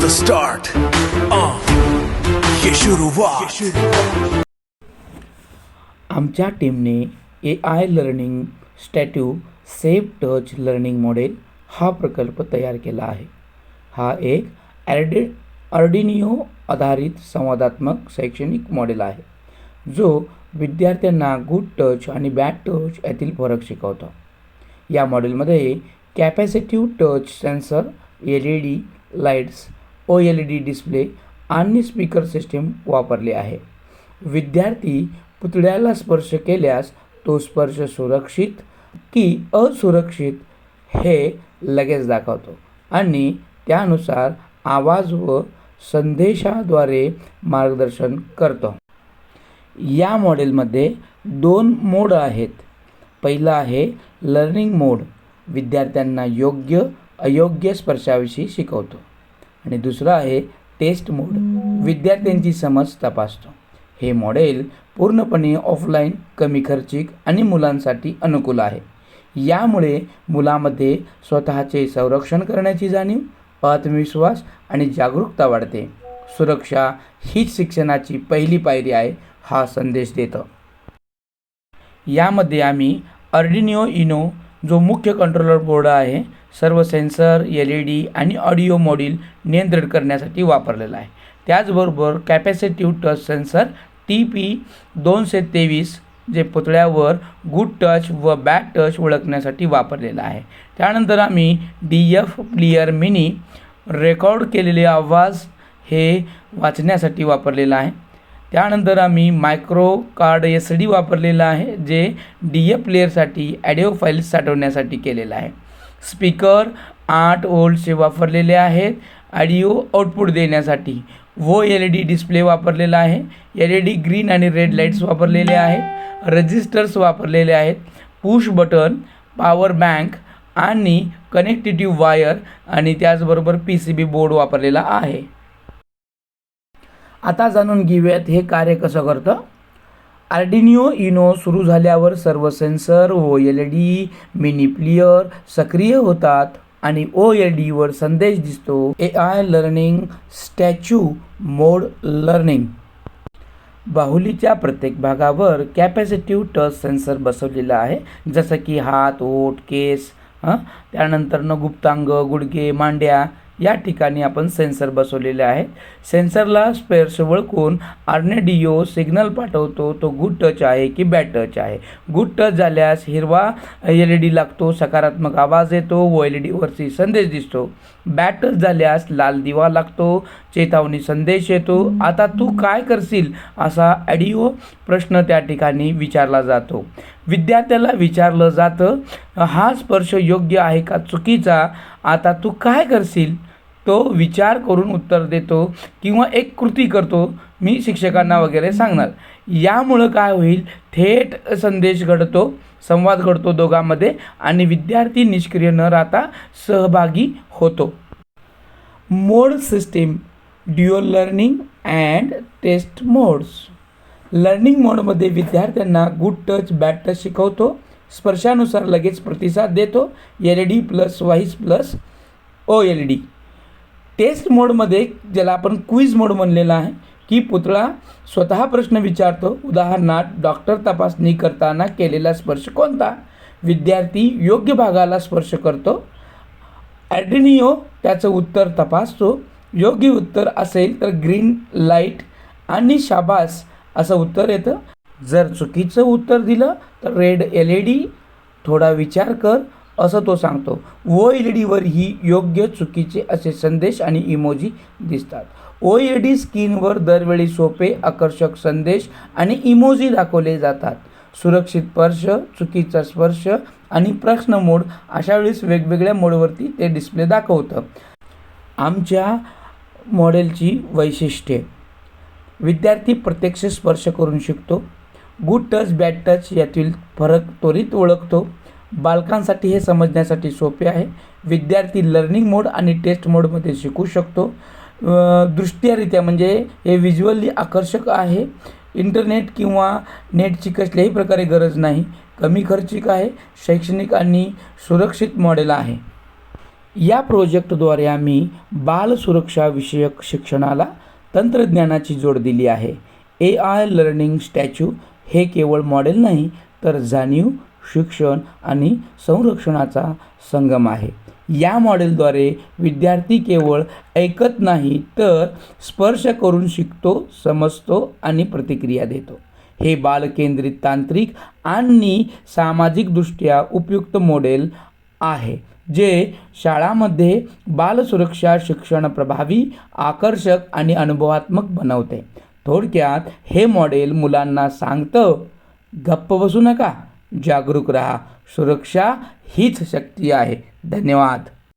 the start. Uh, ये शुरुआत आमच्या टीमने A I learning statue safe touch learning model हा प्रकल्प तयार केला आहे. हा एक ॲर्डि अर्डिनिओ आधारित संवादात्मक शैक्षणिक मॉडेल आहे जो विद्यार्थ्यांना गुड टच आणि बॅड टच यातील फरक शिकवतो. या मॉडेलमध्ये capacitive touch sensor L E D lights O L E D display आणि स्पीकर सिस्टीम वापरले आहे. विद्यार्थी पुतळ्याला स्पर्श केल्यास तो स्पर्श सुरक्षित की असुरक्षित हे लगेच दाखवतो आणि त्यानुसार आवाज व संदेशाद्वारे मार्गदर्शन करतो. या मॉडेलमध्ये दोन मोड आहेत. पहिला आहे लर्निंग मोड विद्यार्थ्यांना योग्य अयोग्य स्पर्शाविषयी शिकवतो. आणि दुसरं आहे टेस्ट मोड विद्यार्थ्यांची समज तपासतो. हे मॉडेल पूर्णपणे ऑफलाईन कमी खर्चिक आणि मुलांसाठी अनुकूल आहे. यामुळे मुलामध्ये स्वतःचे संरक्षण करण्याची जाणीव आत्मविश्वास आणि जागरूकता वाढते. सुरक्षा हीच शिक्षणाची पहिली पायरी आहे हा संदेश देतं. यामध्ये आम्ही अर्डिनिओ इनो जो मुख्य कंट्रोलर बोर्ड आहे सर्व सेन्सर एल ई डी आणि ऑडिओ मॉड्यूल नियंत्रित करण्यासाठी वापरलेला आहे. त्याचबरोबर capacitive touch sensor T P दोनशे तेवीस जे पुतळ्यावर गुड टच व बॅड टच ओळखण्यासाठी वापरलेला आहे. त्यानंतर आम्ही D F player mini record केलेले आवाज हे वाचण्यासाठी वापरलेलं आहे. त्यानंतर आम्ही मायक्रो कार्ड एस डी वापरलेलं आहे जे डी एफ प्लेअरसाठी ॲडिओ फाईल्स साठवण्यासाठी केलेलं आहे. स्पीकर आठ ओल्डचे वापरलेले आहेत ऑडिओ आउटपुट देण्यासाठी. वो एल ई डी डिस्प्ले वापरलेला आहे एल ई डी ग्रीन आणि रेड लाईट्स वापरलेले आहेत रजिस्टर्स वापरलेले आहेत पुश बटन पॉवर बँक आणि कनेक्टिव्ह वायर आणि त्याचबरोबर पी सी बी बोर्ड वापरलेला आहे. आता जाणून घेऊयात हे कार्य कसं करतं. आर्डिनिओ इनो सुरू झाल्यावर सर्व sensor O L E D mini player सक्रिय होतात आणि ओ एल डीवर संदेश दिसतो. A I learning statue mode learning बाहुलीच्या प्रत्येक भागावर कॅपॅसिटिव्ह टच सेन्सर बसवलेला आहे. जसं की हात ओठ केस हां? त्यानंतरनं गुप्तांग गुडघे मांड्या या ठिकाणी आपण सेन्सर बसवलेले आहे. सेन्सरला स्पेअर्स वळकून आर्नेडिओ सिग्नल पाठवतो. तो गुड टच आहे की बॅड टच आहे? गुड टच झाल्यास हिरवा एल ई डी लागतो सकारात्मक आवाज येतो व एल ई डीवरची संदेश दिसतो. बॅड टच झाल्यास लाल दिवा लागतो चेतावणी संदेश येतो. आता तू काय करशील? असा ॲडिओ प्रश्न त्या ठिकाणी विचारला जातो. विद्यार्थ्याला विचारलं जातं हा स्पर्श योग्य आहे का चुकीचा? आता तू काय करशील? तो विचार करून उत्तर देतो किंवा एक कृती करतो मी शिक्षकांना वगैरे सांगणार. यामुळं काय होईल? थेट संदेश घडतो संवाद घडतो दोघांमध्ये आणि विद्यार्थी निष्क्रिय न राहता सहभागी होतो. Mode system dual learning and test modes. Learning मोडमध्ये विद्यार्थ्यांना गुड टच बॅड टच शिकवतो स्पर्शानुसार लगेच प्रतिसाद देतो L E D plus voice plus O L D. Test मोडमध्ये ज्याला आपण क्विज मोड म्हणलेला आहे की पुतळा स्वतः प्रश्न विचारतो. उदाहरणार्थ डॉक्टर तपासणी करताना केलेला स्पर्श कोणता? विद्यार्थी योग्य भागाला स्पर्श करतो. ॲड्रिनिओ त्याचं उत्तर तपासतो. योग्य उत्तर असेल तर ग्रीन लाइट आणि शाबास असं उत्तर येतं. जर चुकीचं उत्तर दिलं तर रेड एल ई डी थोडा विचार कर. असं तो सांगतो. ओ एल डीवर ही योग्य चुकीचे असे संदेश आणि इमोजी दिसतात. ओ एल डी स्क्रीनवर दरवेळी सोपे आकर्षक संदेश आणि इमोजी दाखवले जातात. सुरक्षित स्पर्श चुकीचा स्पर्श आणि प्रश्न मोड अशा वेळेस वेगवेगळ्या मोडवरती ते डिस्प्ले दाखवतं. आमच्या मॉडेलची वैशिष्ट्ये. विद्यार्थी प्रत्यक्ष स्पर्श करून शिकतो. गुड टच बॅड टच यातील फरक त्वरित ओळखतो. बालकांसाठी हे समजण्यासाठी सोपे आहे. विद्यार्थी लर्निंग मोड आणि टेस्ट मोडमध्ये शिकू शकतो. दृष्ट्यारित्या म्हणजे हे व्हिज्युअली आकर्षक आहे. इंटरनेट किंवा नेटची कसल्याही प्रकारे गरज नाही. कमी खर्चिक आहे. शैक्षणिक आणि सुरक्षित मॉडेल आहे. या प्रोजेक्टद्वारे आम्ही बाल सुरक्षा विषयक शिक्षणाला तंत्रज्ञानाची जोड दिली आहे. ए आय लर्निंग स्टॅच्यू हे केवळ मॉडेल नाही तर जाणीव शिक्षण आणि संरक्षणाचा संगम आहे. या मॉडेलद्वारे विद्यार्थी केवळ ऐकत नाही तर स्पर्श करून शिकतो समजतो आणि प्रतिक्रिया देतो. हे बालकेंद्रित तांत्रिक आणि सामाजिकदृष्ट्या उपयुक्त मॉडेल आहे जे शाळामध्ये बालसुरक्षा शिक्षण प्रभावी आकर्षक आणि अनुभवात्मक बनवते. थोडक्यात हे मॉडेल मुलांना सांगतं गप्प बसू नका. जागरूक राहा. सुरक्षा हीच शक्ती आहे. धन्यवाद.